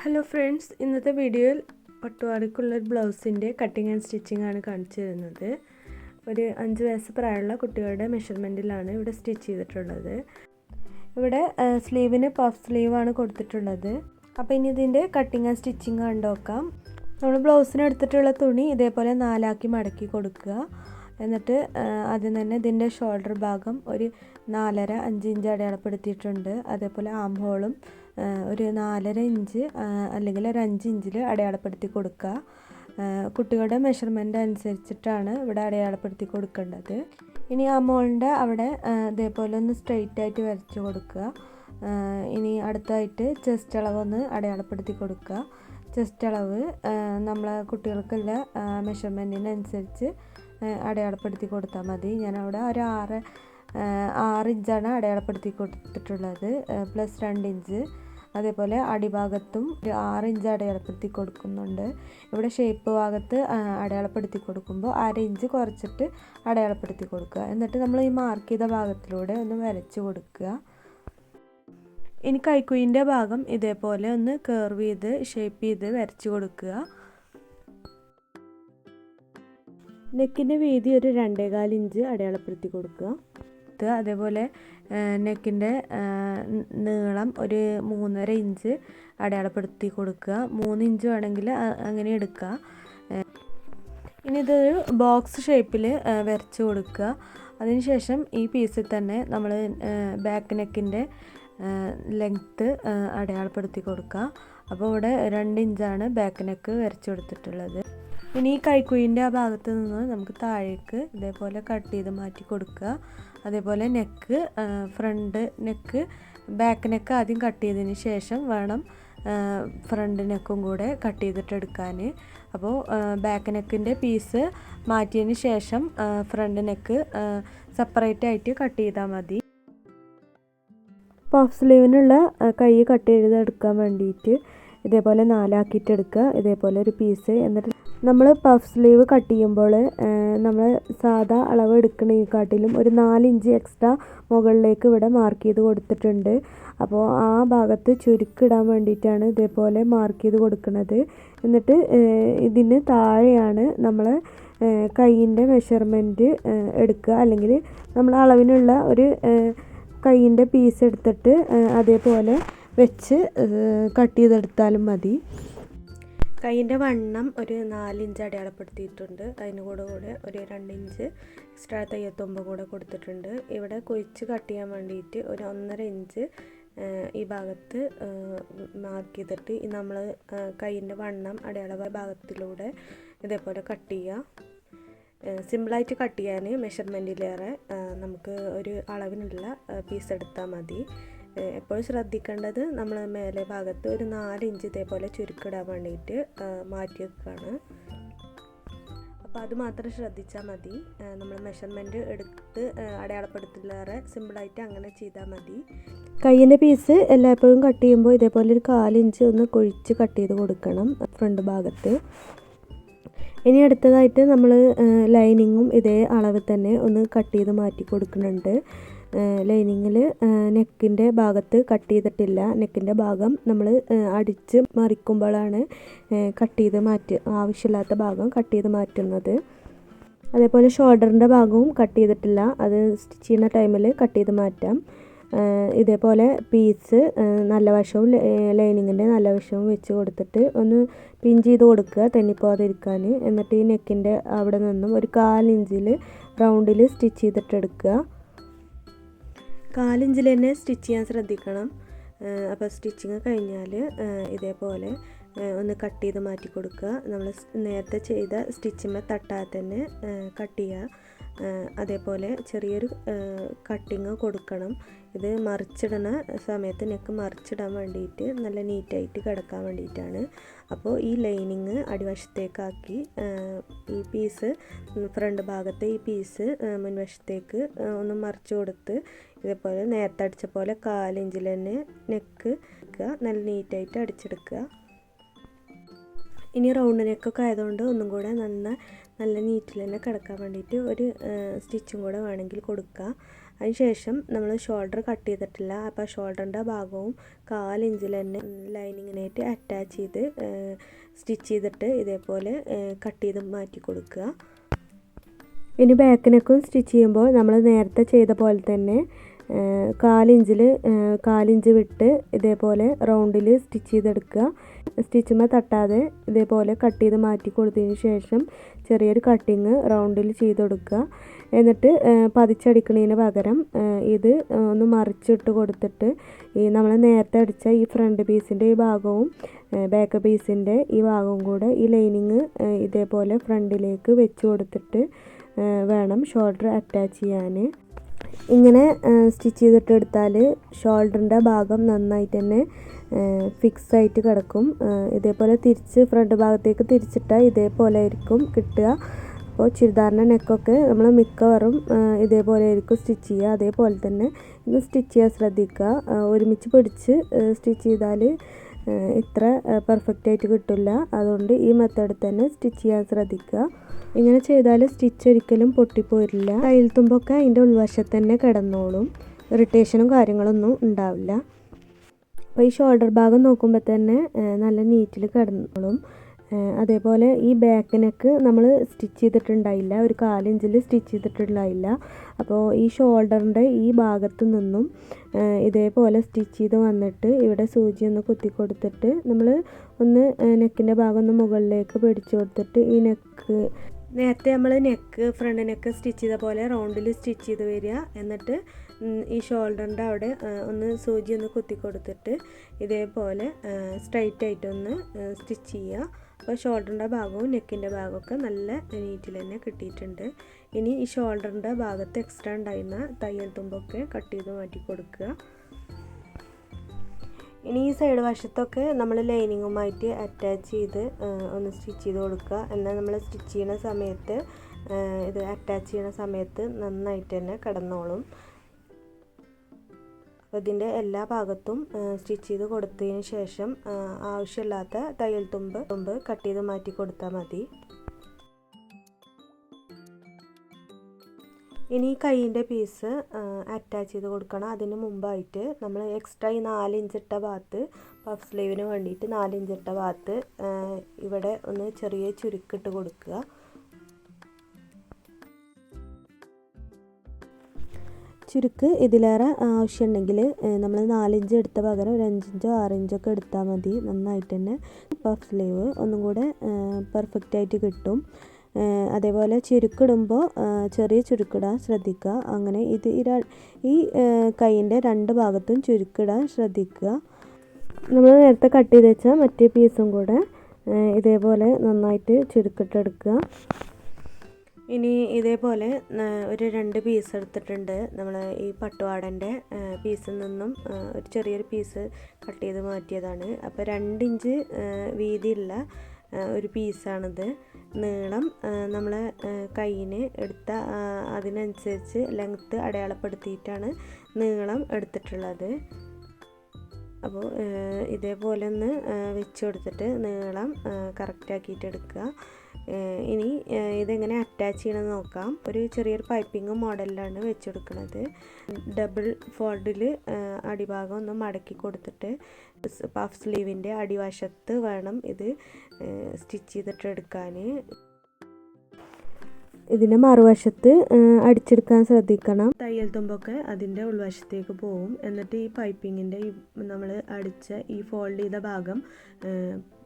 Hello friends ഇന്നത്തെ വീഡിയോയിൽ പട്ടുവാടിക്കുള്ള ഒരു ബ്ലൗസിന്റെ കട്ടിങ് ആൻഡ് സ്റ്റിച്ചിങ് ആണ് കാണിച്ചു തരുന്നത്. ഒരു അഞ്ച് വയസ്സ് പ്രായമുള്ള കുട്ടികളുടെ മെഷർമെന്റിലാണ് ഇവിടെ സ്റ്റിച്ച് ചെയ്തിട്ടുള്ളത്. ഇവിടെ സ്ലീവിന് പഫ് സ്ലീവാണ് കൊടുത്തിട്ടുള്ളത്. അപ്പോൾ ഇനി ഇതിന്റെ കട്ടിങ് ആൻഡ് സ്റ്റിച്ചിങ് കണ്ടു നോക്കാം നമ്മൾ ബ്ലൗസിന് എടുത്തിട്ടുള്ള തുണി ഇതേപോലെ നാലാക്കി മടക്കി കൊടുക്കുക. എന്നിട്ട് ആദ്യം തന്നെ ഇതിന്റെ ഷോൾഡർ ഭാഗം ഒരു നാലര അഞ്ച് ഇഞ്ച് അടയാളപ്പെടുത്തിയിട്ടുണ്ട്. അതേപോലെ ആം ഹോളും ഒരു നാലര ഇഞ്ച് അല്ലെങ്കിൽ ഒരു അഞ്ച് ഇഞ്ചിൽ അടയാളപ്പെടുത്തി കൊടുക്കുക. കുട്ടികളുടെ മെഷർമെന്റ് അനുസരിച്ചിട്ടാണ് ഇവിടെ അടയാളപ്പെടുത്തി കൊടുക്കേണ്ടത്. ഇനി ആ മോളിന്റെ അവിടെ ഇതേപോലെ ഒന്ന് സ്ട്രെയിറ്റ് ആയിട്ട് വരച്ച് കൊടുക്കുക. ഇനി അടുത്തായിട്ട് ചെസ്റ്റ് അളവൊന്ന് അടയാളപ്പെടുത്തി കൊടുക്കുക. ചെസ്റ്റ് അളവ് നമ്മളെ കുട്ടികൾക്കുള്ള മെഷർമെന്റിനനുസരിച്ച് അടയാളപ്പെടുത്തി കൊടുത്താൽ മതി. ഞാനവിടെ ഒരു ആറ് ആറ് ഇഞ്ചാണ് അടയാളപ്പെടുത്തി കൊടുത്തിട്ടുള്ളത്. പ്ലസ് രണ്ട് ഇഞ്ച്. അതേപോലെ അടിഭാഗത്തും ഒരു ആറ് ഇഞ്ച് അടയാളപ്പെടുത്തി കൊടുക്കുന്നുണ്ട്. ഇവിടെ ഷേപ്പ് ഭാഗത്ത് അടയാളപ്പെടുത്തി കൊടുക്കുമ്പോൾ അര ഇഞ്ച് കുറച്ചിട്ട് അടയാളപ്പെടുത്തി കൊടുക്കുക. എന്നിട്ട് നമ്മൾ ഈ മാർക്ക് ചെയ്ത ഭാഗത്തിലൂടെ ഒന്ന് വരച്ച് കൊടുക്കുക. ഇനി കൈക്കുയിന്റെ ഭാഗം ഇതേപോലെ ഒന്ന് കേർവ് ചെയ്ത് ഷേപ്പ് ചെയ്ത് വരച്ച് കൊടുക്കുക. നെക്കിന്റെ വീതി ഒരു രണ്ടേകാൽ ഇഞ്ച് അടയാളപ്പെടുത്തി കൊടുക്കുക. അതേപോലെ നെക്കിന്റെ നീളം ഒരു മൂന്നര ഇഞ്ച് അടയാളപ്പെടുത്തി കൊടുക്കുക. മൂന്ന് ഇഞ്ച് വേണമെങ്കിൽ അങ്ങനെ എടുക്കുക. ഇനി ഇതൊരു ബോക്സ് ഷേപ്പിൽ വരച്ച് കൊടുക്കുക. അതിനുശേഷം ഈ പീസിൽ തന്നെ നമ്മൾ ബാക്ക് നെക്കിന്റെ ലെങ്ത്ത് അടയാളപ്പെടുത്തി കൊടുക്കുക. അപ്പോൾ ഇവിടെ രണ്ട് ഇഞ്ചാണ് ബാക്ക് നെക്ക് വരച്ചു കൊടുത്തിട്ടുള്ളത്. ഇനി ഈ കൈക്കുയിന്റെ ആ ഭാഗത്ത് നിന്ന് നമുക്ക് താഴേക്ക് ഇതേപോലെ കട്ട് ചെയ്ത് മാറ്റി കൊടുക്കുക. അതേപോലെ neck front neck back neck ആദ്യം കട്ട് ചെയ്തതിന് ശേഷം വേണം ഫ്രണ്ട് നെക്കും കൂടെ കട്ട് ചെയ്തിട്ട് എടുക്കാൻ. അപ്പോൾ ബാക്ക് നെക്കിന്റെ പീസ് മാറ്റിയതിന് ശേഷം ഫ്രണ്ട് നെക്ക് സെപ്പറേറ്റ് ആയിട്ട് കട്ട് ചെയ്താൽ മതി. പഫ് സ്ലീവിനുള്ള കൈ കട്ട് ചെയ്തെടുക്കാൻ വേണ്ടിയിട്ട് ഇതേപോലെ നാലാക്കിയിട്ട് എടുക്കുക. ഇതേപോലെ ഒരു പീസ് എന്നിട്ട് നമ്മൾ പഫ് സ്ലീവ് കട്ട് ചെയ്യുമ്പോൾ നമ്മൾ സാധാ അളവ് എടുക്കണേക്കാട്ടിലും ഒരു നാലിഞ്ച് എക്സ്ട്രാ മുകളിലേക്ക് ഇവിടെ മാർക്ക് ചെയ്ത് കൊടുത്തിട്ടുണ്ട്. അപ്പോൾ ആ ഭാഗത്ത് ചുരുക്കിടാൻ വേണ്ടിയിട്ടാണ് ഇതേപോലെ മാർക്ക് ചെയ്ത് കൊടുക്കുന്നത് എന്നിട്ട് ഇതിന് താഴെയാണ് നമ്മൾ കൈയിന്റെ മെഷർമെന്റ് എടുക്കുക. അല്ലെങ്കിൽ നമ്മൾ അളവിനുള്ള ഒരു കൈയിന്റെ പീസ് എടുത്തിട്ട് അതേപോലെ വെച്ച് കട്ട് ചെയ്തെടുത്താലും മതി. കൈയിന്റെ വണ്ണം ഒരു നാലിഞ്ച് അടയാളപ്പെടുത്തിയിട്ടുണ്ട്. അതിന് കൂടെ കൂടെ ഒരു രണ്ടിഞ്ച് എക്സ്ട്രാ തയ്യത്തൊമ്പ് കൂടെ കൊടുത്തിട്ടുണ്ട്. ഇവിടെ കുഴിച്ച് കട്ട് ചെയ്യാൻ വേണ്ടിയിട്ട് ഒരു ഒന്നര ഇഞ്ച് ഈ ഭാഗത്ത് മാർക്ക് ചെയ്തിട്ട് നമ്മൾ കൈയിന്റെ വണ്ണം അടയാള ഭാഗത്തിലൂടെ ഇതേപോലെ കട്ട് ചെയ്യുക സിമ്പിളായിട്ട് കട്ട് ചെയ്യാൻ മെഷർമെന്റിലേറെ നമുക്ക് ഒരു അളവിനുള്ള പീസ് എടുത്താൽ മതി. എപ്പോഴും ശ്രദ്ധിക്കേണ്ടത് നമ്മൾ മേലെ ഭാഗത്ത് ഒരു നാല് ഇഞ്ച് ഇതേപോലെ ചുരുക്കിടാൻ വേണ്ടിയിട്ട് മാറ്റി വെക്കുകയാണ് അപ്പോൾ അത് മാത്രം ശ്രദ്ധിച്ചാൽ മതി. നമ്മൾ മെഷർമെന്റ് എടുത്ത് അടയാളപ്പെടുത്തില്ലേറെ സിമ്പിളായിട്ട് അങ്ങനെ ചെയ്താൽ മതി. കയ്യിന്റെ പീസ് എല്ലായ്പ്പോഴും കട്ട് ചെയ്യുമ്പോൾ ഇതേപോലെ ഒരു കാലിഞ്ച് ഒന്ന് കുഴിച്ച് കട്ട് ചെയ്ത് കൊടുക്കണം ഫ്രണ്ട് ഭാഗത്ത്. ഇനി അടുത്തതായിട്ട് നമ്മൾ ലൈനിങ്ങും ഇതേ അളവിൽ തന്നെ ഒന്ന് കട്ട് ചെയ്ത് മാറ്റി കൊടുക്കുന്നുണ്ട്. ലൈനിങ്ങിൽ നെക്കിന്റെ ഭാഗത്ത് കട്ട് ചെയ്തിട്ടില്ല. നെക്കിന്റെ ഭാഗം നമ്മൾ അടിച്ച് മറിക്കുമ്പോഴാണ് കട്ട് ചെയ്ത് മാറ്റി ആവശ്യമില്ലാത്ത ഭാഗം കട്ട് ചെയ്ത് മാറ്റുന്നത്. അതേപോലെ ഷോൾഡറിന്റെ ഭാഗവും കട്ട് ചെയ്തിട്ടില്ല. അത് സ്റ്റിച്ച് ചെയ്യുന്ന ടൈമിൽ കട്ട് ചെയ്ത് മാറ്റാം. ഇതേപോലെ പീസ് നല്ല വശവും ലൈനിങ്ങിന്റെ നല്ല വശവും വെച്ച് കൊടുത്തിട്ട് ഒന്ന് പിൻ ചെയ്ത് കൊടുക്കുക തെന്നിപ്പോകാതിരിക്കാൻ എന്നിട്ട് ഈ നെക്കിന്റെ അവിടെ നിന്നും ഒരു കാലിഞ്ചിൽ റൗണ്ടിൽ സ്റ്റിച്ച് ചെയ്തിട്ട് എടുക്കുക കാലിഞ്ചിൽ തന്നെ സ്റ്റിച്ച് ചെയ്യാൻ ശ്രദ്ധിക്കണം. അപ്പോൾ സ്റ്റിച്ചിങ് കഴിഞ്ഞാൽ ഇതേപോലെ ഒന്ന് കട്ട് ചെയ്ത് മാറ്റി കൊടുക്കുക. നമ്മൾ നേരത്തെ ചെയ്ത സ്റ്റിച്ചിമ്മ തട്ടാതെ തന്നെ കട്ട് ചെയ്യുക. അതേപോലെ ചെറിയൊരു കട്ടിങ് കൊടുക്കണം. ഇത് മറിച്ചിടുന്ന സമയത്ത് നെക്ക് മറിച്ചിടാൻ വേണ്ടിയിട്ട് നല്ല നീറ്റായിട്ട് കിടക്കാൻ വേണ്ടിയിട്ടാണ്. അപ്പോൾ ഈ ലൈനിങ് അടിവശത്തേക്കാക്കി ഈ പീസ് ഫ്രണ്ട് ഭാഗത്തെ ഈ പീസ് മുൻവശത്തേക്ക് ഒന്ന് മറിച്ച് കൊടുത്ത് ഇതേപോലെ നേരത്തെ അടിച്ച പോലെ കാലിഞ്ചിൽ തന്നെ നെക്ക് നല്ല നീറ്റായിട്ട് അടിച്ചെടുക്കുക. ഇനി റൗണ്ട് നെക്കൊക്കെ ആയതുകൊണ്ട് ഒന്നും കൂടെ നന്ന നല്ല നീറ്റിൽ തന്നെ കിടക്കാൻ വേണ്ടിയിട്ട് ഒരു സ്റ്റിച്ചും കൂടെ വേണമെങ്കിൽ കൊടുക്കുക. അതിനുശേഷം നമ്മൾ ഷോൾഡർ കട്ട് ചെയ്തിട്ടില്ല. അപ്പോൾ ഷോൾഡറിന്റെ ഭാഗവും കാലിഞ്ചിൽ തന്നെ ലൈനിങ്ങിനായിട്ട് അറ്റാച്ച് ചെയ്ത് സ്റ്റിച്ച് ചെയ്തിട്ട് ഇതേപോലെ കട്ട് ചെയ്ത് മാറ്റി കൊടുക്കുക. ഇനി ബാക്കിനൊക്കെ സ്റ്റിച്ച് ചെയ്യുമ്പോൾ നമ്മൾ നേരത്തെ ചെയ്ത പോലെ തന്നെ കാലിഞ്ചിൽ കാലിഞ്ച് വിട്ട് ഇതേപോലെ റൗണ്ടിൽ സ്റ്റിച്ച് ചെയ്തെടുക്കുക. സ്റ്റിച്ചുമ്മ തട്ടാതെ ഇതേപോലെ കട്ട് ചെയ്ത് മാറ്റി കൊടുത്തതിന് ശേഷം ചെറിയൊരു കട്ടിങ് റൗണ്ടിൽ ചെയ്തെടുക്കുക എന്നിട്ട് പതിച്ചടിക്കുന്നതിന് പകരം ഇത് ഒന്ന് മറിച്ചിട്ട് കൊടുത്തിട്ട് ഈ നമ്മൾ നേരത്തെ അടിച്ച ഈ ഫ്രണ്ട് പീസിന്റെ ഈ ഭാഗവും ബാക്ക് പീസിന്റെ ഈ ഭാഗവും കൂടെ ഈ ലൈനിങ് ഇതേപോലെ ഫ്രണ്ടിലേക്ക് വെച്ച് കൊടുത്തിട്ട് വേണം ഷോൾഡർ അറ്റാച്ച് ചെയ്യാൻ ഇങ്ങനെ സ്റ്റിച്ച് ചെയ്തിട്ട് എടുത്താൽ ഷോൾഡറിന്റെ ഭാഗം നന്നായിട്ട് തന്നെ ഫിക്സ് ആയിട്ട് കിടക്കും ഇതേപോലെ തിരിച്ച് ഫ്രണ്ട് ഭാഗത്തേക്ക് തിരിച്ചിട്ടാൽ ഇതേപോലെ ആയിരിക്കും കിട്ടുക. അപ്പോൾ ചുരിദാറിന്റെ നെക്കൊക്കെ നമ്മൾ മിക്കവാറും ഇതേപോലെ ആയിരിക്കും സ്റ്റിച്ച് ചെയ്യുക. അതേപോലെ തന്നെ ഇന്ന് സ്റ്റിച്ച് ചെയ്യാൻ ശ്രദ്ധിക്കുക. ഒരുമിച്ച് പിടിച്ച് സ്റ്റിച്ച് ചെയ്താൽ ഇത്ര പെർഫെക്റ്റ് ആയിട്ട് കിട്ടില്ല. അതുകൊണ്ട് ഈ മെത്തേഡ് തന്നെ സ്റ്റിച്ച് ചെയ്യാൻ ശ്രദ്ധിക്കുക. ഇങ്ങനെ ചെയ്താൽ സ്റ്റിച്ച് ഒരിക്കലും പൊട്ടിപ്പോരില്ല. തയ്യൽ തുമ്പൊക്കെ അതിന്റെ ഉൾവശത്ത് തന്നെ കിടന്നോളും. ഇറിറ്റേഷനും കാര്യങ്ങളൊന്നും ഉണ്ടാവില്ല. അപ്പോൾ ഈ ഷോൾഡർ ഭാഗം നോക്കുമ്പോൾ തന്നെ നല്ല നീറ്റിൽ കിടന്നോളും. അതേപോലെ ഈ ബാക്ക് നെക്ക് നമ്മൾ സ്റ്റിച്ച് ചെയ്തിട്ടുണ്ടായില്ല. ഒരു കാലിഞ്ചിൽ സ്റ്റിച്ച് ചെയ്തിട്ടുണ്ടായില്ല. അപ്പോൾ ഈ ഷോൾഡറിന്റെ ഈ ഭാഗത്ത് നിന്നും ഇതേപോലെ സ്റ്റിച്ച് ചെയ്ത് വന്നിട്ട് ഇവിടെ സൂചി ഒന്ന് കുത്തി കൊടുത്തിട്ട് നമ്മൾ ഒന്ന് നെക്കിന്റെ ഭാഗം ഒന്ന് മുകളിലേക്ക് പിടിച്ചു കൊടുത്തിട്ട് ഈ നെക്ക് നേരത്തെ നമ്മൾ നെക്ക് ഫ്രണ്ട് നെക്ക് സ്റ്റിച്ച് ചെയ്ത പോലെ റൗണ്ടിൽ സ്റ്റിച്ച് ചെയ്ത് വരിക. എന്നിട്ട് ഈ ഷോൾഡറിന്റെ അവിടെ ഒന്ന് സൂചി ഒന്ന് കുത്തി കൊടുത്തിട്ട് ഇതേപോലെ സ്ട്രൈറ്റ് ആയിട്ടൊന്ന് സ്റ്റിച്ച് ചെയ്യുക. അപ്പോൾ ഷോൾഡറിന്റെ ഭാഗവും നെക്കിന്റെ ഭാഗമൊക്കെ നല്ല നീറ്റിൽ തന്നെ കിട്ടിയിട്ടുണ്ട്. ഇനി ഈ ഷോൾഡറിന്റെ ഭാഗത്ത് എക്സ്ട്രാ ഉണ്ടായിരുന്ന തയ്യൽ തുമ്പൊക്കെ കട്ട് ചെയ്ത് മാറ്റി കൊടുക്കുക. ഇനി ഈ സൈഡ് വശത്തൊക്കെ നമ്മൾ ലൈനിങ്ങുമായിട്ട് അറ്റാച്ച് ചെയ്ത് ഒന്ന് സ്റ്റിച്ച് ചെയ്ത് കൊടുക്കുക. എന്നാൽ നമ്മൾ സ്റ്റിച്ച് ചെയ്യുന്ന സമയത്ത് ഇത് അറ്റാച്ച് ചെയ്യുന്ന സമയത്ത് നന്നായിട്ട് തന്നെ കിടന്നോളും. ഇതിന്റെ എല്ലാ ഭാഗത്തും സ്റ്റിച്ച് ചെയ്ത് കൊടുത്തതിന് ശേഷം ആവശ്യമില്ലാത്ത തയ്യൽ തുമ്പ് തുമ്പ് കട്ട് ചെയ്ത് മാറ്റി കൊടുത്താൽ മതി. ഇനി കൈയിന്റെ പീസ് അറ്റാച്ച് ചെയ്ത് കൊടുക്കണം. അതിന് മുമ്പായിട്ട് നമ്മൾ എക്സ്ട്രാ ഈ നാലിഞ്ചിട്ട ഭാഗത്ത് പഫ് സ്ലീവിന് വേണ്ടിയിട്ട് നാലിഞ്ചിട്ട ഭാഗത്ത് ഇവിടെ ഒന്ന് ചെറിയ ചുരുക്കിട്ട് കൊടുക്കുക. ചുരുക്ക് ഇതിലേറെ ആവശ്യമുണ്ടെങ്കിൽ നമ്മൾ നാലിഞ്ച് എടുത്ത പകരം ഒരു അഞ്ചിഞ്ചോ ആറിഞ്ചോ ഒക്കെ എടുത്താൽ മതി. നന്നായിട്ട് തന്നെ പഫ് സ്ലീവ് ഒന്നും കൂടെ പെർഫെക്റ്റ് ആയിട്ട് കിട്ടും. അതേപോലെ ചുരുക്കിടുമ്പോൾ ചെറിയ ചുരുക്കിടാൻ ശ്രദ്ധിക്കുക. അങ്ങനെ ഇത് ഈ കൈയിന്റെ രണ്ട് ഭാഗത്തും ചുരുക്കിടാൻ ശ്രദ്ധിക്കുക. നമ്മൾ നേരത്തെ കട്ട് ചെയ്ത് വെച്ചാൽ മറ്റേ പീസും കൂടെ ഇതേപോലെ നന്നായിട്ട് ചുരുക്കിട്ടെടുക്കുക. ഇനി ഇതേപോലെ ഒരു രണ്ട് പീസ് എടുത്തിട്ടുണ്ട്. നമ്മൾ ഈ പട്ടുവാടന്റെ പീസിൽ നിന്നും ഒരു ചെറിയൊരു പീസ് കട്ട് ചെയ്ത് മാറ്റിയതാണ്. അപ്പോൾ രണ്ടിഞ്ച് വീതിയുള്ള ഒരു പീസാണിത് നീളം നമ്മൾ കയ്യിന് എടുത്ത അതിനനുസരിച്ച് ലെങ്ത്ത് അടയാളപ്പെടുത്തിയിട്ടാണ് നീളം എടുത്തിട്ടുള്ളത്. അപ്പോൾ ഇതേപോലെ ഒന്ന് വെച്ച് കൊടുത്തിട്ട് നീളം കറക്റ്റാക്കിയിട്ട് എടുക്കുക. ഇനി ഇതെങ്ങനെ അറ്റാച്ച് ചെയ്യണമെന്ന് നോക്കാം. ഒരു ചെറിയൊരു പൈപ്പിംഗ് മോഡലിലാണ് വെച്ചെടുക്കുന്നത് ഡബിൾ ഫോൾഡിൽ അടിഭാഗം ഒന്ന് മടക്കി കൊടുത്തിട്ട് പഫ് സ്ലീവിന്റെ അടിവശത്ത് വേണം ഇത് സ്റ്റിച്ച് ചെയ്തിട്ട് എടുക്കാൻ ഇതിന്റെ മറുവശത്ത് അടിച്ചെടുക്കാൻ ശ്രദ്ധിക്കണം. തയ്യൽ തുമ്പൊക്കെ അതിന്റെ ഉൾവശത്തേക്ക് പോവും. എന്നിട്ട് ഈ പൈപ്പിങ്ങിന്റെ ഈ നമ്മൾ അടിച്ച ഈ ഫോൾഡ് ചെയ്ത ഭാഗം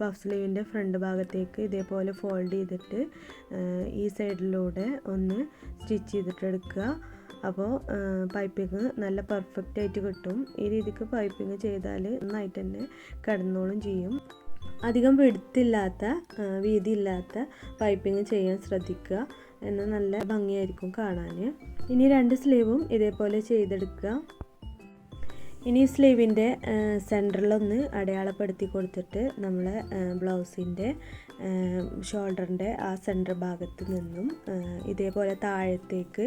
പഫ് സ്ലീവിന്റെ ഫ്രണ്ട് ഭാഗത്തേക്ക് ഇതേപോലെ ഫോൾഡ് ചെയ്തിട്ട് ഈ സൈഡിലൂടെ ഒന്ന് സ്റ്റിച്ച് ചെയ്തിട്ട് എടുക്കുക. അപ്പോൾ പൈപ്പിങ് നല്ല പെർഫെക്റ്റ് ആയിട്ട് കിട്ടും. ഈ രീതിക്ക് പൈപ്പിങ് ചെയ്താൽ നന്നായിട്ട് തന്നെ കിടന്നോളും ചെയ്യും. അധികം വെടുത്തില്ലാത്ത വീതിയില്ലാത്ത പൈപ്പിങ് ചെയ്യാൻ ശ്രദ്ധിക്കുക. എന്നാൽ നല്ല ഭംഗിയായിരിക്കും കാണാൻ ഇനി രണ്ട് സ്ലീവും ഇതേപോലെ ചെയ്തെടുക്കുക. ഇനി സ്ലീവിന്റെ സെന്ററിലൊന്ന് അടയാളപ്പെടുത്തി കൊടുത്തിട്ട് നമ്മൾ ബ്ലൗസിന്റെ ഷോൾഡറിന്റെ ആ സെന്റർ ഭാഗത്ത് നിന്നും ഇതേപോലെ താഴത്തേക്ക്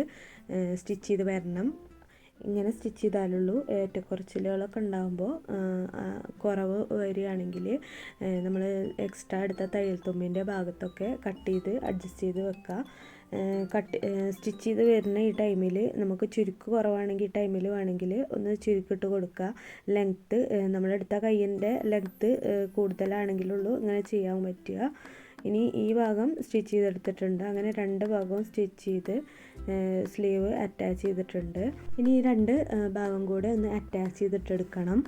സ്റ്റിച്ച് ചെയ്ത് വരണം. ഇങ്ങനെ സ്റ്റിച്ച് ചെയ്താലുള്ളൂ. ഏറ്റക്കുറച്ചിലുകളൊക്കെ ഉണ്ടാകുമ്പോൾ കുറവ് വരികയാണെങ്കിൽ നമ്മൾ എക്സ്ട്രാ എടുത്ത തയ്യൽ തുമ്പിന്റെ ഭാഗത്തൊക്കെ കട്ട് ചെയ്ത് അഡ്ജസ്റ്റ് ചെയ്ത് വെക്കുക. കട്ട് സ്റ്റിച്ച് ചെയ്ത് വരുന്ന ഈ ടൈമിൽ നമുക്ക് ചുരുക്ക് കുറവാണെങ്കിൽ ഈ ടൈമിൽ വേണമെങ്കിൽ ഒന്ന് ചുരുക്കിട്ട് കൊടുക്കുക. ലെങ്ത്ത് നമ്മളെടുത്ത കയ്യിന്റെ ലെങ്ത്ത് കൂടുതലാണെങ്കിലുള്ളൂ ഇങ്ങനെ ചെയ്യാൻ പറ്റുക. ഇനി ഈ ഭാഗം സ്റ്റിച്ച് ചെയ്തെടുത്തിട്ടുണ്ട്. അങ്ങനെ രണ്ട് ഭാഗവും സ്റ്റിച്ച് ചെയ്ത് സ്ലീവ് അറ്റാച്ച് ചെയ്തിട്ടുണ്ട്. ഇനി ഈ രണ്ട് ഭാഗം കൂടെ ഒന്ന് അറ്റാച്ച് ചെയ്തിട്ടെടുക്കണം.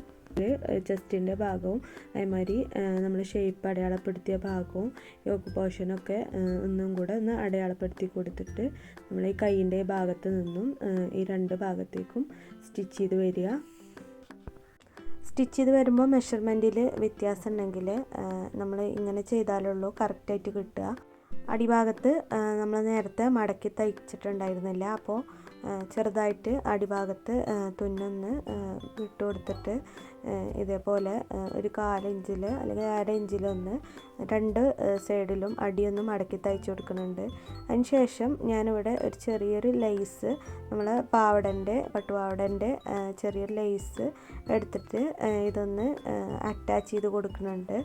ചെസ്റ്റിന്റെ ഭാഗവും അതേമാതിരി നമ്മൾ ഷേപ്പ് അടയാളപ്പെടുത്തിയ ഭാഗവും യോക്ക് പോർഷനൊക്കെ ഒന്നും കൂടെ ഒന്ന് അടയാളപ്പെടുത്തി കൊടുത്തിട്ട് നമ്മൾ ഈ കൈയിന്റെ ഭാഗത്ത് നിന്നും ഈ രണ്ട് ഭാഗത്തേക്കും സ്റ്റിച്ച് ചെയ്ത് വരിക. സ്റ്റിച്ച് ചെയ്ത് വരുമ്പോൾ മെഷർമെന്റിൽ വ്യത്യാസം ഉണ്ടെങ്കിൽ നമ്മൾ ഇങ്ങനെ ചെയ്താലുള്ളൂ കറക്റ്റായിട്ട് കിട്ടുക. അടിഭാഗത്ത് നമ്മൾ നേരത്തെ മടക്കി തയ്ച്ചിട്ടുണ്ടായിരുന്നില്ല. അപ്പോൾ ചെറുതായിട്ട് അടിഭാഗത്ത് തുന്നൊന്ന് ഇട്ട് കൊടുത്തിട്ട് ഇതേപോലെ ഒരു കാലിഞ്ചിൽ അല്ലെങ്കിൽ അര ഇഞ്ചിലൊന്ന് രണ്ട് സൈഡിലും അടിയൊന്ന് മടക്കി തയ്ച്ചു കൊടുക്കുന്നുണ്ട്. അതിന് ശേഷം ഞാനിവിടെ ഒരു ചെറിയൊരു ലേസ് നമ്മൾ പാവടന്റെ പട്ടുപാവടന്റെ ചെറിയൊരു ലേസ് എടുത്തിട്ട് ഇതൊന്ന് അറ്റാച്ച് ചെയ്ത് കൊടുക്കുന്നുണ്ട്.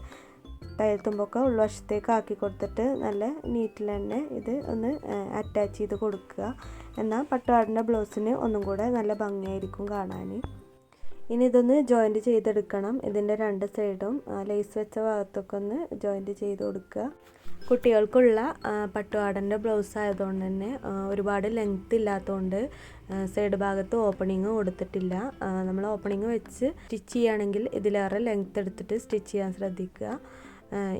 തയ്യൽ തുമ്പൊക്കെ ഉൾവശത്തേക്ക് ആക്കി കൊടുത്തിട്ട് നല്ല നീറ്റിൽ തന്നെ ഇത് ഒന്ന് അറ്റാച്ച് ചെയ്ത് കൊടുക്കുക. എന്നാൽ പട്ടുപാടിന്റെ ബ്ലൗസിന് ഒന്നും കൂടെ നല്ല ഭംഗിയായിരിക്കും കാണാൻ. ഇനി ഇതൊന്ന് ജോയിന്റ് ചെയ്തെടുക്കണം. ഇതിന്റെ രണ്ട് സൈഡും ലേസ് വെച്ച ഭാഗത്തൊക്കെ ഒന്ന് ജോയിന്റ് ചെയ്ത് കൊടുക്കുക. കുട്ടികൾക്കുള്ള പട്ടുപാടന്റെ ബ്ലൗസ് ആയതുകൊണ്ട് തന്നെ ഒരുപാട് ലെങ്ത് ഇല്ലാത്തതുകൊണ്ട് സൈഡ് ഭാഗത്ത് ഓപ്പണിങ് കൊടുത്തിട്ടില്ല. നമ്മൾ ഓപ്പണിങ് വെച്ച് സ്റ്റിച്ച് ചെയ്യുകയാണെങ്കിൽ ഇതിലേറെ ലെങ്ത് എടുത്തിട്ട് സ്റ്റിച്ച് ചെയ്യാൻ ശ്രദ്ധിക്കുക.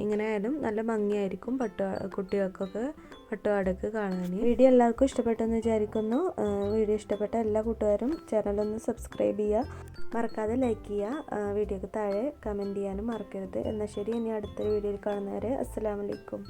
ഇങ്ങനെ ആയാലും നല്ല ഭംഗിയായിരിക്കും പട്ടു കുട്ടികൾക്കൊക്കെ പട്ടുപാടൊക്കെ കാണാൻ വീഡിയോ എല്ലാവർക്കും ഇഷ്ടപ്പെട്ടെന്ന് വിചാരിക്കുന്നു. വീഡിയോ ഇഷ്ടപ്പെട്ട എല്ലാ കൂട്ടുകാരും ചാനലൊന്ന് സബ്സ്ക്രൈബ് ചെയ്യുക. മറക്കാതെ ലൈക്ക് ചെയ്യുക. വീഡിയോക്ക് താഴെ കമന്റ് ചെയ്യാനും മറക്കരുത്. എന്നാൽ ശരി ഇനി അടുത്തൊരു വീഡിയോയിൽ കാണുന്നവരെ അസ്സാം വലൈക്കും